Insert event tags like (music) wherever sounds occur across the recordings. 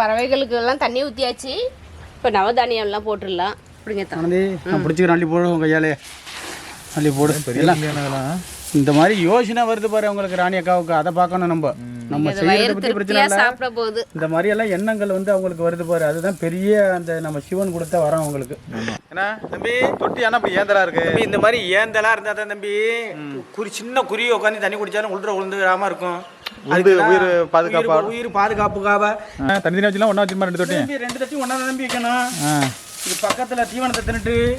பறவைகளுக்கு எல்லாம் தண்ணி ஊற்றியாச்சு இப்போ நவதானியம் எல்லாம் போட்டுடலாம் அப்படிங்க நான் பிடிச்சிக்கிறேன் அள்ளி போடு உன் கையாலே. அள்ளி போடு. எல்லாம். இந்த மாதிரி யோசனை வருது பாரு உங்களுக்கு ராணி அக்காவுக்கு. அதை பார்க்கணும் நம்ம. நம்ம செய்யறத பற்றி பிரச்சனை இல்லை. போகுது இந்த மாதிரி எல்லாம் எண்ணங்கள் வந்து அவங்களுக்கு வருது பாரு. அதுதான் பெரிய அந்த நம்ம சிவன் கொடுத்த வரம் அவங்களுக்கு. என்ன தம்பி தொட்டி ஆனால் இப்படி ஏந்தலா இருக்கு. தம்பி இந்த மாதிரி ஏந்தலா இருந்தா தான் தம்பி குறி சின்ன குருவி உட்காந்து தண்ணி குடிச்சாலும் உள்ள விழுந்துடாம இருக்கும். அதுக்குதான் உயிர் பாதுகாப்பா? உயிர் பாதுகாப்புக்காக. தனி தனி வச்சுலாம் ஒன்றா வச்சுமா ரெண்டு தொட்டி? தம்பி ரெண்டு தட்டி ஒன்றா நம்பி வைக்கணும். இது பக்கத்துல தீவனத்தை தின்னுட்டு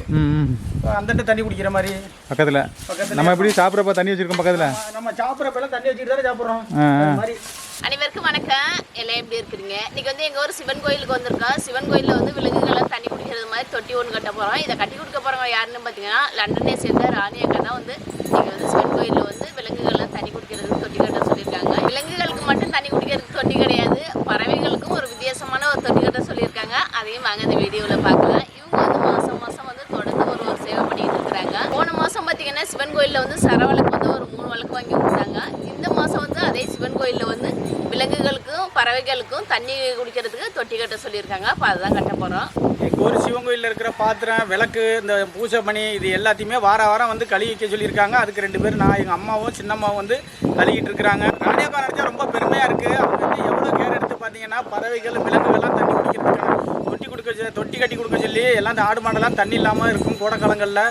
அந்தட்டு தண்ணி குடிக்கிற மாதிரி. பக்கத்தில். பக்கத்துல. நம்ம எப்படி சாப்பிட்றப்ப தண்ணி வச்சிருக்கோம் பக்கத்தில். நம்ம- சாப்பிட்றப்பெல்லாம் தண்ணி வச்சுட்டு தானே சாப்பிட்றோம். மாதிரி. அனைவருக்கும் வணக்கம். எல்லாம் எப்படி இருக்கிறீங்க? இன்னைக்கு வந்து எங்க ஊர் சிவன் கோயிலுக்கு வந்திருக்கோம். சிவன் கோயில்ல வந்து விலங்குகள்லாம் தண்ணி குடிக்கிறது மாதிரி தொட்டி ஒன்று கட்ட போறோம். இதை கட்டி கொடுக்க போறவங்க யாருன்னு பார்த்தீங்கன்னா லண்டனை சேர்ந்த ராணி அக்கா தான் வந்து இங்க வந்து சிவன் கோயில்ல வந்து விலங்குகள்லாம் தண்ணி குடிக்கிறதுக்கு தொட்டி கட்ட சொல்லியிருக்காங்க. விலங்குகளுக்கு மட்டும் தண்ணி குடிக்கிறதுக்கு தொட்டி கிடையாது. பறவைகளுக்கும் ஒரு வித்தியாசமான ஒரு தொட்டி கட்ட சொல்லியிருக்காங்க. அதையும் வாங்க இந்த வீடியோவில் பார்க்கலாம். இவங்க வந்து மாதம் மாதம் வந்து தொடர்ந்து ஒரு ஒரு சேவை பண்ணிட்டு இருக்கிறாங்க. போன மாதம் பார்த்தீங்கன்னா சிவன் கோயிலில் வந்து சரவழக்கு வந்து ஒரு மூணு வழக்கு வாங்கி கொடுத்தாங்க. இந்த மாதம் வந்து அதே சிவன் கோயிலில் வந்து விலங்குகளுக்கும் பறவைகளுக்கும் தண்ணி குடிக்கிறதுக்கு தொட்டி கட்ட சொல்லியிருக்காங்க. அப்போ அதுதான் கட்ட போகிறோம் எங்கள் ஊர் சிவன் கோயிலில் இருக்கிற பாத்திரம் விளக்கு இந்த பூஜை பணி இது எல்லாத்தையுமே வார வாரம் வந்து கழுவி வைக்க சொல்லியிருக்காங்க. அதுக்கு ரெண்டு பேரும் நான் எங்கள் அம்மாவும் சின்னம்மாவும் வந்து கழுவிட்டு இருக்கிறாங்க. ராணியப்பா நினச்சா ரொம்ப பெருமையாக இருக்குது அவங்க வந்து எவ்வளோ கேர் எடுத்து பார்த்தீங்கன்னா பறவைகள் விலங்குகள் தண்ணி குடிக்கிறதுக்கான தொட்டி கொடுக்க சொல்லி- தொட்டி கட்டி கொடுக்க சொல்லி எல்லாம் இந்த ஆடு மாடெல்லாம் தண்ணி இல்லாமல் இருக்கும் கோடைக்காலங்களில்.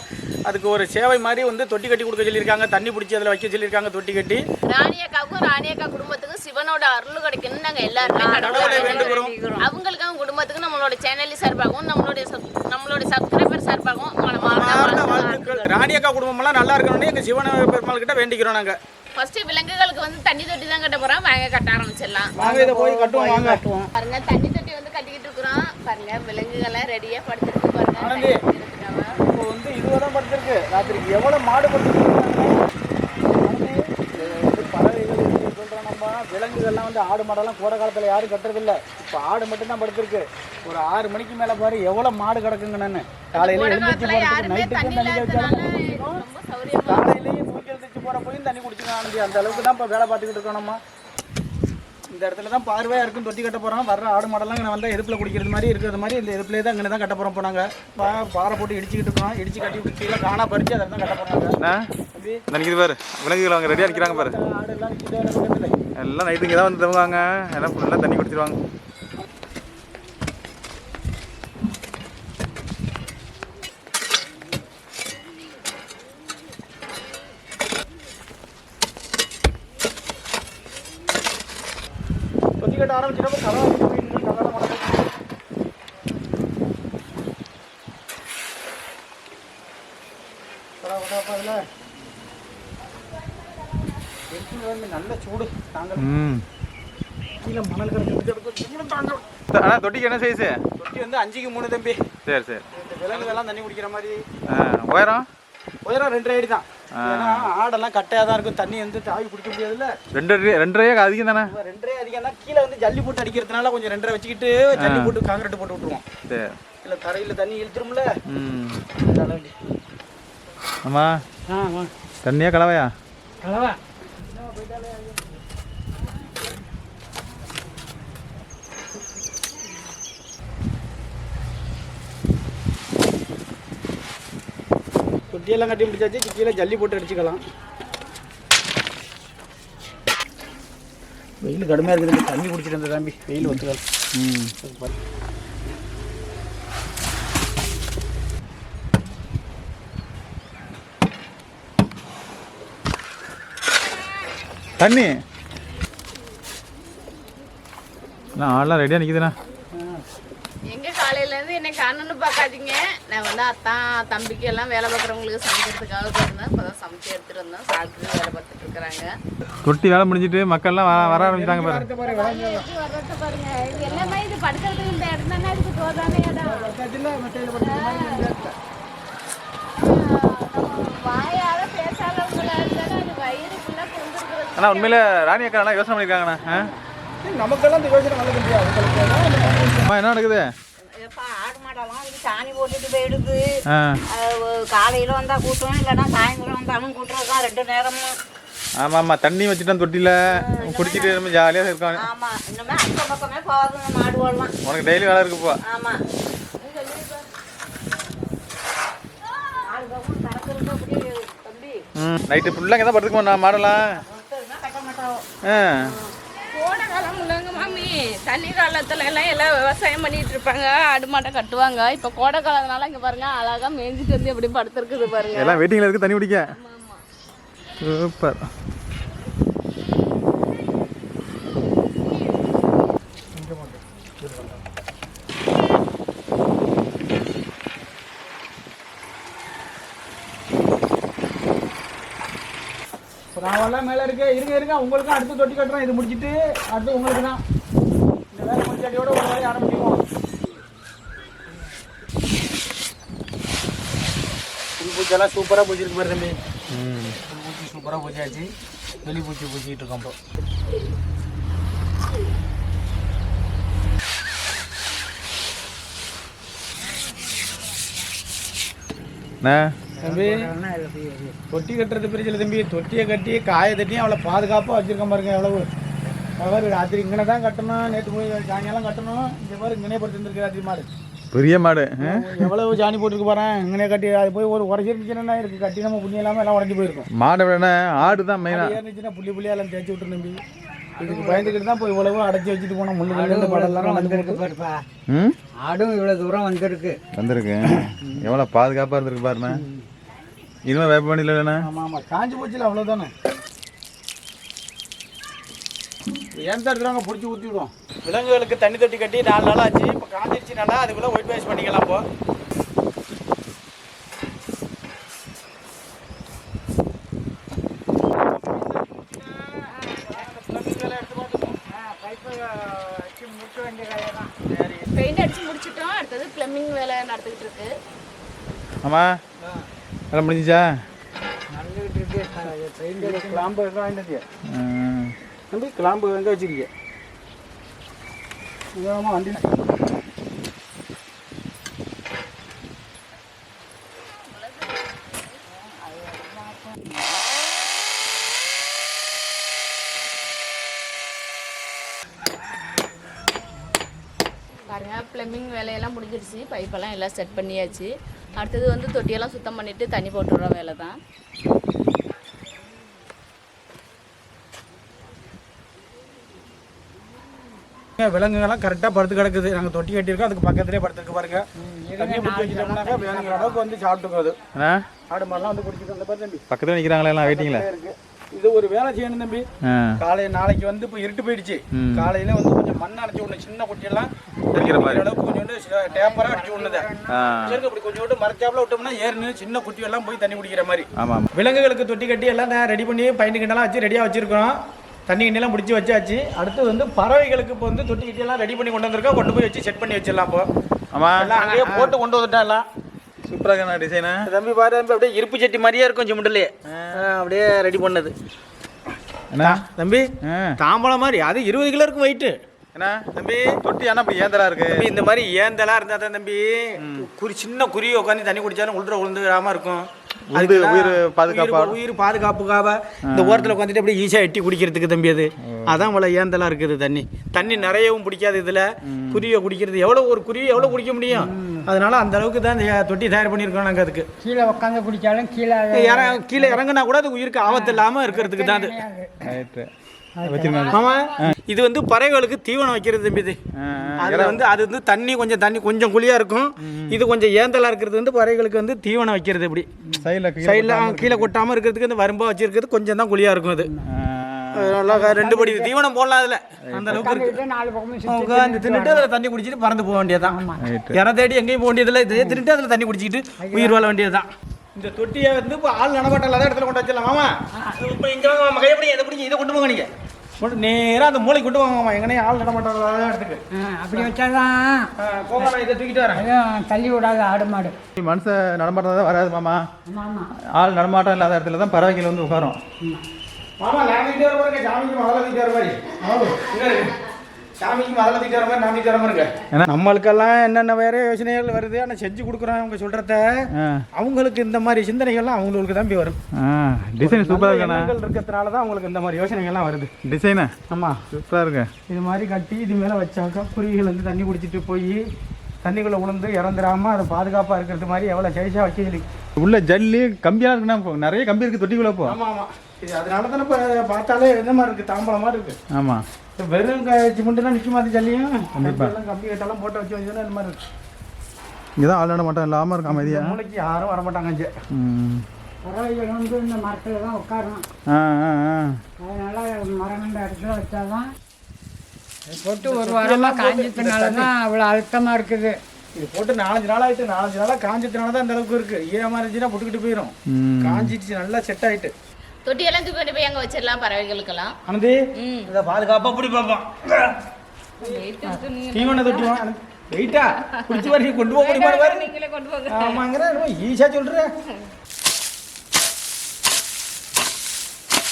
அதுக்கு ஒரு சேவை மாதிரி வந்து தொட்டி கட்டி கொடுக்க சொல்லியிருக்காங்க. தண்ணி பிடிச்சி அதில் வைக்க சொல்லியிருக்காங்க தொட்டி கட்டி ராணி அக்காவுக்கும் ராணி அக்கா குடும்பத்துக்கும் சிவனோட அருள் கிடைக்கணும்னு நாங்க எல்லாருமே கடவுளை கடவுளை வேண்டுகிறோம். அவங்களுக்கு அவங்க குடும்பத்துக்கும் நம்மளோட சேனல் சார்பாகவும் நம்மளுடைய நம்மளோட சப்ஸ்கிரைபர் சார்பாகவும் ராணியக்கா குடும்பமெல்லாம் நல்லா இருக்கணும்னு எங்கள் சிவன பெருமாள் கிட்ட வேண்டிக்கிறோம் நாங்கள் ஃபர்ஸ்ட் விலங்குகளுக்கு வந்து தண்ணி தொட்டி தான் கட்ட போறோம். வாங்க கட்ட ஆரம்பிச்சிடலாம். வாங்க இதை போய் கட்டுவோம் வாங்க. பாருங்க தண்ணி தொட்டி வந்து கட்டிக்கிட்டு இருக்கிறோம் பாருங்க விலங்குகளை ரெடியா படுத்துருக்கு பாருங்க. இப்போ வந்து இதுவாக தான் படுத்திருக்கு. ராத்திரிக்கு எவ்வளோ மாடு படுத்துருக்கு பறவைகள் சொல்கிறோம் நம்ம விலங்குகள்லாம் வந்து ஆடு மாடெல்லாம் கோடை காலத்தில் யாரும் கட்டுறதில்ல. இப்போ ஆடு மட்டும்தான் படுத்திருக்கு. ஒரு ஆறு மணிக்கு மேலே பாரு எவ்வளோ மாடு கிடக்குங்க நான். காலையில் எழுந்திரிச்சு போகிறதுக்கு யாருமே நைட்டுக்கும் தண்ணி வச்சாலும் காலையிலேயும் தூக்கி எழுந்திரிச்சு போகிற போயும் தண்ணி குடிச்சுக்கலாம் அந்த அளவுக்கு தான் இப்போ வேலை பார்த்துக்கிட்டு இருக்கோம் நம்ம. இந்த இடத்துல தான் பார்வையாக இருக்கும் தொட்டி கட்ட போகிறோம் வர்ற ஆடு மாடெல்லாம் இங்கே வந்தால் எதுப்பில் குடிக்கிறது மாதிரி இருக்கிறது மாதிரி இந்த எதுப்பிலே தான் இங்கே தான் கட்ட போகிறோம் போனாங்க. பா பாறை போட்டு இடிச்சுக்கிட்டு இருக்கோம் இடிச்சு கட்டி கீழே காணா பறிச்சு அதை தான் கட்ட போகிறாங்க நிற்கிது பாரு. விலங்குகள் அவங்க ரெடியாக நிற்கிறாங்க பாரு. எல்லாம் நைட்டு இங்கே தான் வந்து தங்குவாங்க. எல்லாம் ஃபுல்லாக தண்ணி குடிச்சிருவாங்க தொட்டி கட்ட ஆரம்பிச்சிட்டப்ப கதை கதை மடக்கு நல்ல சூடு தாங்க ம் கீழே மணல் கிடக்கு தாங்க அண்ணா தொட்டிக்கு என்ன சைஸு தொட்டி வந்து அஞ்சுக்கு மூணு தம்பி சரி சரி. விலங்குகள்லாம் தண்ணி குடிக்கிற மாதிரி. உயரம்? உயரம் ரெண்டரை அடி தான் ஏன்னா ஆடெல்லாம் கட்டையாக தான் இருக்கும். தண்ணி வந்து தாவி குடிக்க முடியாதுல்ல? ரெண்டு ரெண்டரையே அதிகம் தானே? ரெண்டரை அதிகம் தான். கீழே வந்து ஜல்லி போட்டு அடிக்கிறதுனால கொஞ்சம் ரெண்டரை வச்சுக்கிட்டு ஜல்லி போட்டு காங்கிரீட் போட்டு விட்டுருவோம். இல்லை தரையில் தண்ணி இழுத்துரும்ல? ம். அதனால வேண்டி. ஆமா ஆ தண்ணியா கலவையா? கலவா. தொட்டியெல்லாம் கட்டி முடிச்சாச்சு கீழே ஜல்லி போட்டு அடிச்சுக்கலாம். வெயில் கடுமையாக இருக்குது தண்ணி குடிச்சிட்டு இருந்த தம்பி. வெயில் ஒத்துக்கலாம் ம். தண்ணி. நான் ஆள்லாம் ரெடியாக நிற்குதுண்ணா காணணும்னு பார்க்காதீங்க. நான் வந்து அத்தான் தம்பிக்கு எல்லாம் வேலை பார்க்குறவங்களுக்கு சமைக்கிறதுக்காக போயிருந்தேன். இப்போதான் சமைச்சு எடுத்துட்டு வந்தோம் சாப்பிட்டு வேலை பார்த்துட்டு இருக்கிறாங்க. தொட்டி வேலை முடிஞ்சிட்டு மக்கள்லாம் வர வர வர்றது பாருங்க எல்லாமே இது படுக்கிறதுக்கு இந்த இடம். தானே இதுக்கு தோதான இடம் வாயால பேசாதவங்களா இருந்தாலும் அது அண்ணா உண்மையில ராணி அக்கா நல்லா யோசனை பண்ணியிருக்காங்கண்ணா நமக்கெல்லாம் இந்த யோசனை என்ன நடக்குது? எப்பா ஆடு மாடெல்லாம் சாணி போட்டுட்டு போயிடுது காலையில் வந்தால் கூட்டுவோம் இல்லைன்னா சாயந்தரம் வந்தாலும் கூட்டுறதுதான் ரெண்டு நேரமும். ஆமாம் ஆமாம் தண்ணி வச்சுட்டான் தொட்டியில் குடிச்சிட்டு நம்ம ஜாலியாக இருக்காங்க ஆமா இன்னுமே அக்கம் பக்கமே போகுதுங்க மாடு ஓடலாம் உனக்கு டெய்லி வேலை இருக்குப்பா ஆமா. நாலு பக்கம் கறக்குறது அப்படியே தம்பி. ம் நைட்டு ஃபுல்லாக தான் படுத்துக்குமா நான் மாடலாம் ஆ கோடை காலம் இல்லைங்க மாமி தண்ணி காலத்துல எல்லாம் எல்லாம் விவசாயம் பண்ணிட்டு இருப்பாங்க. ஆடு மாட்டை கட்டுவாங்க. இப்போ கோடை காலத்தினால இங்க பாருங்க அழகா மேய்ஞ்சிட்டு வந்து எப்படி படுத்திருக்குது பாருங்க. எல்லாம் வெயிட்டிங்கில் இருக்குது தண்ணி குடிக்க. சூப்பர் எல்லாம் மேலே இருக்கு. இருங்க இருங்க. உங்களுக்கும் அடுத்து தொட்டி கட்டுறோம் இது முடிச்சிட்டு அடுத்து உங்களுக்கு தான் முடிச்சாட்டியோட ஒரு வேலையை ஆரம்பிக்குவோம் புல் பூச்செல்லாம் சூப்பராக பூச்சிருக்கு பாரு தம்பி. பூச்சி சூப்பராக பூச்சியாச்சு வெளி பூச்சி பூச்சிக்கிட்டு இருக்கோம் இப்போ. தம்பி தொட்டி கட்டுறது பிரச்சனை தம்பி தொட்டியை கட்டி காய தட்டியும் அவ்வளோ பாதுகாப்பாக வச்சிருக்கோம் பாருங்க எவ்வளவு. அவர் ராத்திரி இங்கனே தான் கட்டணும். நேற்று போய் சாயங்காலம் கட்டணும். இந்த மாதிரி இங்கனே படுத்துருக்கு ராத்திரி மாடு. பெரிய மாடு? எவ்வளவு சாணி போட்டுருக்கு பாறேன் இங்கனே கட்டி அது போய் ஒரு உடச்சிருந்துச்சுன்னா இருக்கு? கட்டி நம்ம புண்ணி இல்லாமல் எல்லாம் உடஞ்சி போயிருக்கும். மாடை விட ஆடு தான் மெயினாக இருந்துச்சுன்னா புள்ளி புள்ளியா எல்லாம் தேய்ச்சி விட்டுரு தம்பி. இதுக்கு பயந்துக்கிட்டு தான் போய் இவ்வளவு அடைச்சி வச்சுட்டு போனோம். முள்ளு கல்லு படம்லாம் வந்து போட்டு. ம்? ஆடும் இவ்வளோ தூரம் வந்திருக்கு. வந்திருக்கு. எவ்வளோ பாதுகாப்பாக இருந்திருக்கு பாருண்ணா. இனிமேல் வேப்ப வண்டியில் இல்லைண்ணா ஆமாம் ஆமாம் காஞ்சி போச்சுல அவ்வளோதானே ஏன் தான் இருக்கிறாங்க பிடிச்சி ஊற்றி விடுவோம்? விலங்குகளுக்கு தண்ணி தொட்டி கட்டி நாலு நாள் ஆச்சு. இப்போ காஞ்சிருச்சுனால அதுக்குள்ளே ஒயிட் வாஷ் பண்ணிக்கலாம் இப்போ பெயிண்ட் அடிச்சு முடிச்சிட்டோம். அடுத்தது பிளம்பிங் வேலை நடந்துகிட்டு இருக்கு. ஆமாம் வேலை முடிஞ்சிச்சா? கிளாம்பு எங்கே வாங்கிட்டு ஆ. தம்பி கிளாம்பு எங்கே வச்சுருக்கீங்க உதாரணமாக வண்டி பாருங்க பிளம்பிங் வேலையெல்லாம் முடிஞ்சிருச்சு. பைப்பெல்லாம் எல்லாம் செட் பண்ணியாச்சு. அடுத்தது வந்து தொட்டியெல்லாம் சுத்தம் பண்ணிவிட்டு தண்ணி போட்டுடுற வேலை தான் விலங்குகள்லாம் கரெக்டாக படுத்து கிடக்குது. நாங்கள் தொட்டி கட்டியிருக்கோம். அதுக்கு பக்கத்துலேயே படுத்துருக்கு பாருங்க. தண்ணி பிடிச்சி வச்சுட்டோம்னாக்கா வேணுங்கிற அளவுக்கு வந்து சாப்பிட்டுக்கிறது. அண்ணா ஆடு மாடெல்லாம் வந்து குடிச்சிட்டு அந்த பாரு தம்பி. பக்கத்தில் நிற்கிறாங்களே எல்லாம் வெயிட்டிங்கில் இருக்கு. இது ஒரு வேலை செய்யணும் தம்பி. ஆ. காலை நாளைக்கு வந்து இப்போ இருட்டு போயிடுச்சு. காலையில வந்து கொஞ்சம் மண் அடைச்சி விடணும். சின்ன குட்டியெல்லாம் மாதிரி. அளவுக்கு கொஞ்சோண்டு டேப்பராக அடிச்சு விடணுது சரி அப்படி கொஞ்சோண்டு மறைச்சாப்புல விட்டோம்னா ஏறுனு சின்ன குட்டியெல்லாம் போய் தண்ணி குடிக்கிற மாதிரி. விலங்குகளுக்கு தொட்டி கட்டி எல்லாம் ரெடி பண்ணி கிண்டெல்லாம் வச்சு ரெடியாக வச்சிருக்கோம். தண்ணி கிண்டெல்லாம் பிடிச்சி வச்சாச்சு. அடுத்து வந்து பறவைகளுக்கு இப்போ வந்து தொட்டி கிட்டி எல்லாம் ரெடி பண்ணி கொண்டு வந்திருக்கோம். கொண்டு போய் வச்சு செட் பண்ணி வச்சிடலாம் இப்போ. ஆமாம் எல்லாம் அங்கேயே போட்டு கொண்டு வந்துட்டோம் எல்லாம். சூப்பராக இருக்கா டிசைனு தம்பி பாரு தம்பி அப்படியே இருப்பு சட்டி மாதிரியே இருக்கும் சிமெண்ட்லேயே அப்படியே ரெடி பண்ணது. அண்ணா தம்பி ஆ. தாம்பழம் மாதிரி. அது இருபது கிலோ இருக்கும் வெயிட்டு அண்ணா தம்பி. தொட்டி ஆனால் அப்படி ஏந்தலா இருக்கு? தம்பி இந்த மாதிரி ஏந்தெல்லாம் இருந்தா தான் தம்பி. குறி சின்ன குருவி உட்காந்து தண்ணி குடிச்சாலும் உள்ள விழுந்துடாம இருக்கும். உயிர் அதுக்கெல்லாம் உயிர் பாதுகாப்பா? உயிர் பாதுகாப்புக்காக இந்த ஓரத்தில் உட்காந்துட்டு அப்படியே ஈஸியாக எட்டி குடிக்கிறதுக்கு தம்பி அது. அதான் இவ்வளோ ஏந்தெல்லாம் இருக்குது தண்ணி. தண்ணி நிறையவும் பிடிக்காது இதில். குருவியை குடிக்கிறது எவ்வளோ ஒரு குருவி எவ்வளோ குடிக்க முடியும்? அதனால அந்த அளவுக்கு தான் இந்த தொட்டி தயார் பண்ணியிருக்கோம் நாங்கள் அதுக்கு. கீழே உட்காந்து குடிச்சாலும் கீழே இற கீழே இறங்குனா கூட அது உயிருக்கு ஆபத்து இல்லாமல் இருக்கிறதுக்கு தான் அது. இது வந்து பறவைகளுக்கு தீவனம் வைக்கிறது தம்பி இது அதுல வந்து அது வந்து தண்ணி கொஞ்சம் தண்ணி கொஞ்சம் குழியா இருக்கும். இது கொஞ்சம் ஏந்தலா இருக்கிறது வந்து பறவைகளுக்கு வந்து தீவனம் வைக்கிறது இப்படி. சைடில் சைடில் கீழே கொட்டாம இருக்கிறதுக்கு இந்த வரும்பா வச்சிருக்கிறது கொஞ்சம் தான் குழியா இருக்கும் அது. நல்லா ரெண்டு படி தீவனம் போடலாம் அதுல. அந்த அளவுக்கு இருக்கு. அந்த தின்னுட்டு அதில் தண்ணி குடிச்சிட்டு பறந்து போக வேண்டியதுதான். ரைட்டு. இற தேடி எங்கேயும் போக வேண்டியதில்லை. இதே தின்னுட்டு அதில் தண்ணி குடிச்சிட்டு உயிர் வாழ வேண்டியதுதான். இந்த தொட்டியை வந்து இப்போ ஆள் நடமாட்டம் இல்லாத இடத்துல கொண்டு வச்சிடலாம் மாமா. இப்போ இங்கே வாங்க மாமா. கையப்படி எதை பிடிச்சி இதை கொண்டு போங்க நீங்கள் கொண்டு நேராக அந்த மூளை கொண்டு வாங்க மாமா. எங்கனே ஆள் நடமாட்டம் இல்லாத இடத்துக்கு. அப்படி வச்சாதான். ஆ, போங்க நான் இதை தூக்கிட்டு வரேன். தள்ளி விடாது ஆடு மாடு. மனுஷன் நடமாட்டம் தான் வராது மாமா. ஆமா ஆமா ஆள் நடமாட்டம் இல்லாத இடத்துல தான் பறவைகள் வந்து உட்காரும். மாமா தூக்கிட்டு வர பாருங்க. சாமிக்கு முதல்ல தூக்கிட்டு வர மாதிரி. சாமிக்கு முதல்ல வர மாதிரி நான் தூக்கிட்டு வர மாதிரி இருக்க நம்மளுக்கெல்லாம் என்னென்ன வேற யோசனைகள் வருது? ஆனால் செஞ்சு கொடுக்குறோம் அவங்க சொல்கிறத அவங்களுக்கு இந்த மாதிரி சிந்தனைகள்லாம் அவங்களுக்கு தான் போய் வரும். டிசைன் சூப்பராக எண்ணங்கள் இருக்கிறதுனால தான் அவங்களுக்கு இந்த மாதிரி யோசனைகள்லாம் வருது. டிசைனா ஆமாம் சூப்பராக இருக்கு. இது மாதிரி கட்டி இது மேலே வச்சாக்கா குருவிகள் வந்து தண்ணி குடிச்சிட்டு போய் தண்ணிக்குள்ளே உளுந்து இறந்துடாம அதை பாதுகாப்பாக இருக்கிறது மாதிரி எவ்வளோ சைஸாக வைக்க சொல்லி உள்ள ஜல்லி கம்பியாக இப்போ நிறைய கம்பி இருக்குது தொட்டிக்குள்ளே போ. ஆமாம் ஆமாம் இது அதனால தானே இப்போ பார்த்தாலே என்ன மாதிரி இருக்குது தாம்பலம் மாதிரி இருக்குது ஆமாம் வெறும் க- சிமெண்ட்லாம் நிற்க மாதிரி ஜல்லியும். கண்டிப்பாக கம்பி கட்டெல்லாம் போட்டு வச்சு வச்சுன்னா இந்த மாதிரி இருக்கு. இங்கே தான் ஆளாட மாட்டோம் இல்லாமல் இருக்கும் இந்த அமைதியாக மூளைக்கு யாரும் வரமாட்டாங்க அஞ்சு ம். பறவைகள் வந்து இந்த மரத்தில் தான் உட்காரணும். ஆ ஆ ஆ. அதனால மரம் கண்ட இடத்துல வச்சாதான் போட்டு ஒரு வாரமாக காஞ்சதுனால தான் அவ்வளோ அழுத்தமாக இருக்குது. இது போட்டு நாலஞ்சு நாள் ஆயிட்டு நாலஞ்சு நாளாக காஞ்சதுனால தான் இந்த அளவுக்கு இருக்கு. ஈரமாக இருந்துச்சுன்னா புட்டுக்கிட்டு போயிடும் காஞ்சிடுச்சு நல்லா செட் ஆயிட்டு. தொட்டியெல்லாம் தூக்கி கொண்டு போய் அங்கே வச்சிடலாம் பறவைகளுக்கெல்லாம். அனந்தி இதை பாதுகாப்பாக பிடி பார்ப்போம் தீவன தொட்டி வெயிட்டா பிடிச்சி வரைக்கும் கொண்டு போக முடியுமா பாரு. நீங்களே கொண்டு போங்க. ஆமாங்கிற ஈஸியாக சொல்கிறேன்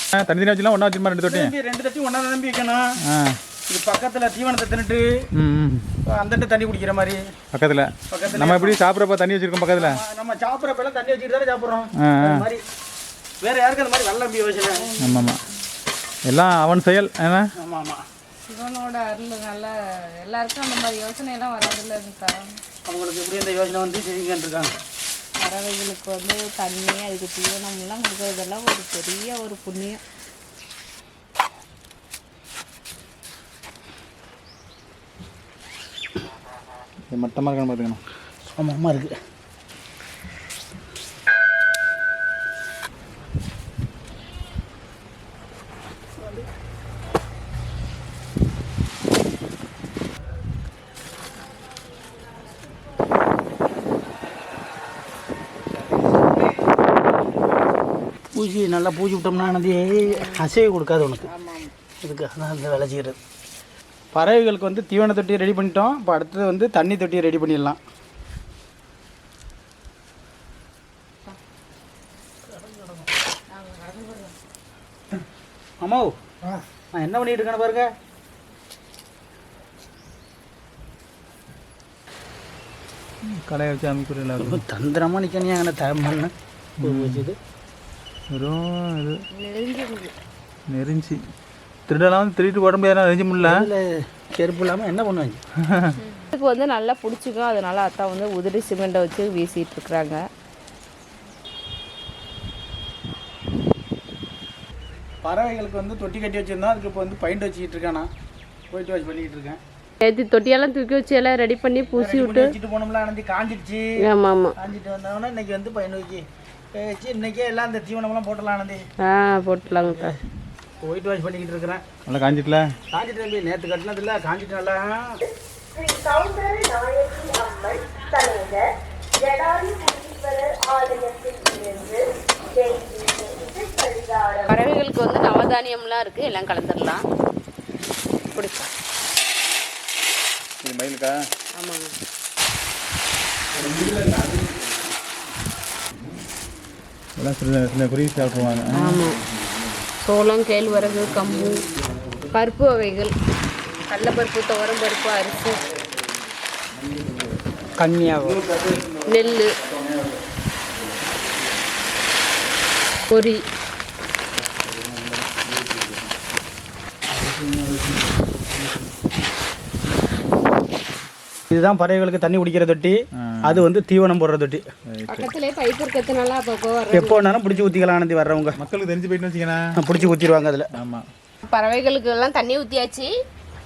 ஆ, தனி தனி வச்சுலாம் ஒன்றா வச்சுமா ரெண்டு தொட்டி ரெண்டு தட்டி ஒன்றா நம்பி வைக்கணும். இது பக்கத்தில் தீவனத்தை தின்னுட்டு அந்தட்டு தண்ணி குடிக்கிற மாதிரி. பக்கத்தில். பக்கத்துல. நம்ம எப்படி சாப்பிட்றப்ப தண்ணி வச்சிருக்கோம் பக்கத்தில்? நம்ம சாப்பிட்றப்ப தண்ணி வச்சுட்டு தானே சாப்பிட்றோம். மாதிரி. வேற யாருக்கு அந்த மாதிரி வெள்ளம் யோசனை? ஆமாம் ஆமாம் எல்லாம் அவன் செயல். ஏன்னா ஆமாம் ஆமாம் சிவனோட அருள்னால எல்லாருக்கும் அந்த மாதிரி யோசனை எல்லாம் வராதுல்ல இருக்கா அவங்களுக்கு எப்படி இந்த யோசனை வந்து செஞ்சுக்கிட்டு இருக்காங்க பறவைகளுக்கு வந்து தண்ணி அதுக்கு தீவனம் எல்லாம் கொடுக்கறதெல்லாம் ஒரு பெரிய ஒரு புண்ணியம். இது மட்டமாக இருக்கான்னு பார்த்துக்கணும். ஆமாம் இருக்கு. பூஜை நல்லா பூஜை விட்டோம்னா வந்து அசைவு கொடுக்காது உனக்கு. இதுக்கு அதான் அந்த வேலை செய்கிறது பறவைகளுக்கு வந்து தீவன தொட்டி ரெடி பண்ணிட்டோம். இப்போ அடுத்தது வந்து தண்ணி தொட்டியை ரெடி பண்ணிடலாம். அம்மா நான் என்ன பண்ணிட்டு இருக்கேன்னு பாருங்க. கலையை வச்சு அமைக்கிறீங்களா ரொம்ப தந்திரமாக நிற்கணும் அங்கே பண்ண வச்சுது வெறும் இது. நெறிஞ்சி திருடலாம் வந்து திருட்டு போட முடியாது நெறிஞ்சு முடியல இல்லை செருப்பு இல்லாமல் என்ன பண்ணுவாங்க? (laughs) இதுக்கு வந்து நல்லா பிடிச்சிக்கும் அதனால அத்தா வந்து உதிரி சிமெண்ட்டை வச்சு வீசிட்டு இருக்கிறாங்க. பறவைகளுக்கு வந்து தொட்டி கட்டி வச்சுருந்தோம் அதுக்கு இப்போ வந்து பைண்ட் வச்சுக்கிட்டு இருக்கேன்? போயிட்டு வாஷ் பண்ணிக்கிட்டு இருக்கேன். நேற்று தொட்டியெல்லாம் தூக்கி வச்சு எல்லாம் ரெடி பண்ணி பூசி Ready பண்ணி வச்சுட்டு போனோம்ல அனந்தி காஞ்சிடுச்சு. ஆமாம் ஆமாம் காஞ்சிட்டு வந்தவொடனே இன்னைக்கு வந்து பையன் வச்சு வச்சு இன்னைக்கே எல்லாம் அந்த தீவனமெல்லாம் போட்டலாம் ஆ போட்டுலாங்கக்கா போயிட்டு வாஷ் பண்ணிக்கிட்டு இருக்கிறேன். நல்லா காஞ்சிட்டல? காஞ்சிட்டு தம்பி நேற்று கட்டினது இல்லை காஞ்சிட்டு நல்லா. ஸ்ரீ சௌந்தர நாயகி அம்மன் சமேத ஜடாயு முனீஸ்வரர் ஆலயத்தில் இருந்து பறவைகளுக்கு வந்து நவதானியம்லாம் இருக்குது எல்லாம் கலந்துடலாம். பிடிச்சா இது மயிலுக்கா? ஆமாங்க எல்லாம் சில சில குருவி சாப்பிடுவாங்க ஆமாம் சோளம் கேழ்வரகு கம்பு பருப்பு வகைகள். கடலப்பருப்பு துவரம் பருப்பு அரிசி. கம்மியாகும் நெல் பொரி. இதுதான் பறவைகளுக்கு தண்ணி குடிக்கிற தொட்டி அது வந்து தீவனம் போடுற தொட்டி. எப்போ வேணாலும் பிடிச்சி ஊற்றிக்கலாம் ஆனந்தி வர்றவங்க. மக்களுக்கு தெரிஞ்சு போயிட்டு பிடிச்சி ஊற்றிடுவாங்க அதில். ஆமாம் பறவைகளுக்கு எல்லாம் தண்ணி ஊற்றியாச்சு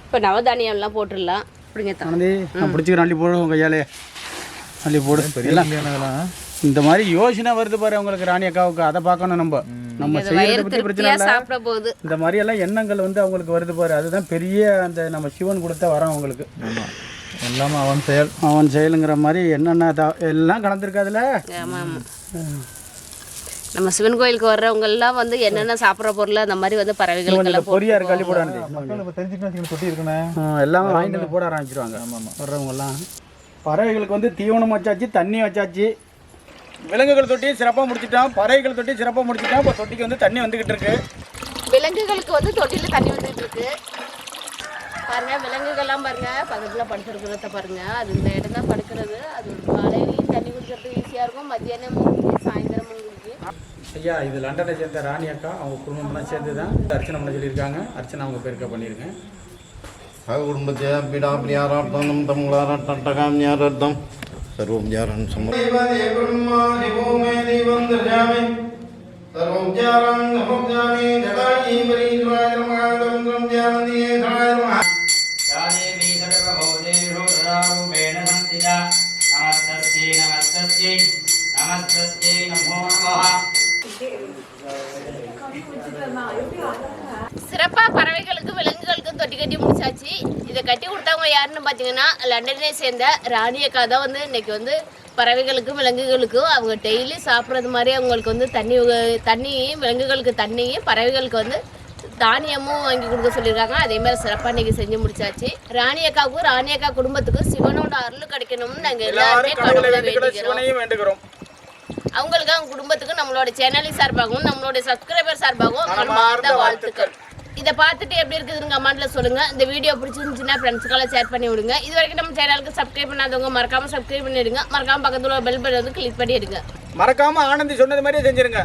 இப்போ நவதானியம்லாம் போட்டுடலாம். அப்படிங்க ஆனந்தி நான் பிடிச்சிக்கிறேன் அள்ளி போடு உங்கள் கையாலே அள்ளி போடு. எல்லாம் இந்த மாதிரி யோசனை வருது பாரு உங்களுக்கு ராணி அக்காவுக்கு. அதை பார்க்கணும் நம்ம. நம்ம செய்யறத பற்றி பிரச்சனை சாப்பிட போகுது இந்த மாதிரி எல்லாம் எண்ணங்கள் வந்து அவங்களுக்கு வருது பாரு. அதுதான் பெரிய அந்த நம்ம சிவன் கொடுத்த வரம் அவங்களுக்கு. எல்லாமே அவன் செயல். அவன் செயலுங்கிற மாதிரி என்னென்ன எல்லாம் கலந்துருக்கு அதில் ஆமாம் ஆமாம் நம்ம சிவன் கோயிலுக்கு வர்றவங்க எல்லாம் வந்து என்னென்ன சாப்பிட்ற பொருள் அந்த மாதிரி வந்து பறவைகளுக்கெல்லாம் பொரியா இருக்கு அள்ளி போட தொட்டி இருக்குண்ணே ஆ, எல்லாமே வாங்கிட்டு வந்து போட ஆரம்பிச்சிருவாங்க. வர்றவங்க எல்லாம் பறவைகளுக்கு வந்து தீவனம் வச்சாச்சு தண்ணி வச்சாச்சு. விலங்குகள் தொட்டியும் சிறப்பாக முடிச்சிட்டோம் பறவைகள் தொட்டி சிறப்பாக முடிச்சிட்டோம் இப்போ தொட்டிக்கு வந்து தண்ணி வந்துக்கிட்டு இருக்கு. விலங்குகளுக்கு வந்து தொட்டியில் தண்ணி வந்துட்டு இருக்கு. பாருங்க விலங்குகள்லாம் பாருங்க. பக்கத்தில் படுத்துருக்கிறத பாருங்க. அது இந்த இடம் தான் படுக்கிறது. அது காலையிலையும் தண்ணி குடிக்கிறதுக்கு ஈஸியாக இருக்கும். மத்தியானம் சாயந்தரம் ஐயா இது லண்டனை சேர்ந்த ராணி அக்கா. அவங்க குடும்பம்லாம் சேர்ந்து தான் அர்ச்சனை பண்ண சொல்லியிருக்காங்க. அர்ச்சனை அவங்க பேருக்கா பண்ணியிருங்க குடும்பத்தை பிடா பிரியாராட்டம் தமிழாராட்டம் டகாம் யாராட்டம் சர்வம் யாரன் சம்மதம் முடிச்சாச்சு இதை கட்டி கொடுத்தவங்க யாருன்னு பார்த்தீங்கன்னா லண்டனை சேர்ந்த ராணி அக்கா தான் வந்து இன்னைக்கு வந்து பறவைகளுக்கும் விலங்குகளுக்கும் அவங்க டெய்லி சாப்பிட்றது மாதிரி அவங்களுக்கு வந்து தண்ணி தண்ணியும் விலங்குகளுக்கு தண்ணியும் பறவைகளுக்கு வந்து தானியமும் வாங்கி கொடுக்க சொல்லியிருக்காங்க. அதே மாதிரி சிறப்பாக இன்னைக்கு செஞ்சு முடிச்சாச்சு. ராணி அக்காவுக்கும் ராணி அக்கா குடும்பத்துக்கும் சிவனோட அருள் கிடைக்கணும்னு நாங்கள் எல்லாருமே கடவுளை வேண்டிக்கிறோம். அவங்களுக்கு அவங்க குடும்பத்துக்கு நம்மளோட சேனலின் சார்பாகவும் நம்மளோட சப்ஸ்கிரைபர் சார்பாகவும் வாழ்த்துக்கள். இதை பார்த்துட்டு எப்படி இருக்குதுன்னு கமெண்ட்ல சொல்லுங்க. இந்த வீடியோ பிடிச்சிருந்துச்சுன்னா ஃப்ரெண்ட்ஸுக்கெல்லாம் ஷேர் பண்ணி விடுங்க. இது வரைக்கும் நம்ம சேனலுக்கு சப்ஸ்கிரைப் பண்ணாதவங்க மறக்காம சப்ஸ்கிரைப் பண்ணிடுங்க. மறக்காம பக்கத்துல பெல் பட்டன் வந்து கிளிக் பண்ணிடுங்க. மறக்காம ஆனந்தி சொன்னது மாதிரியே செஞ்சிருங்க.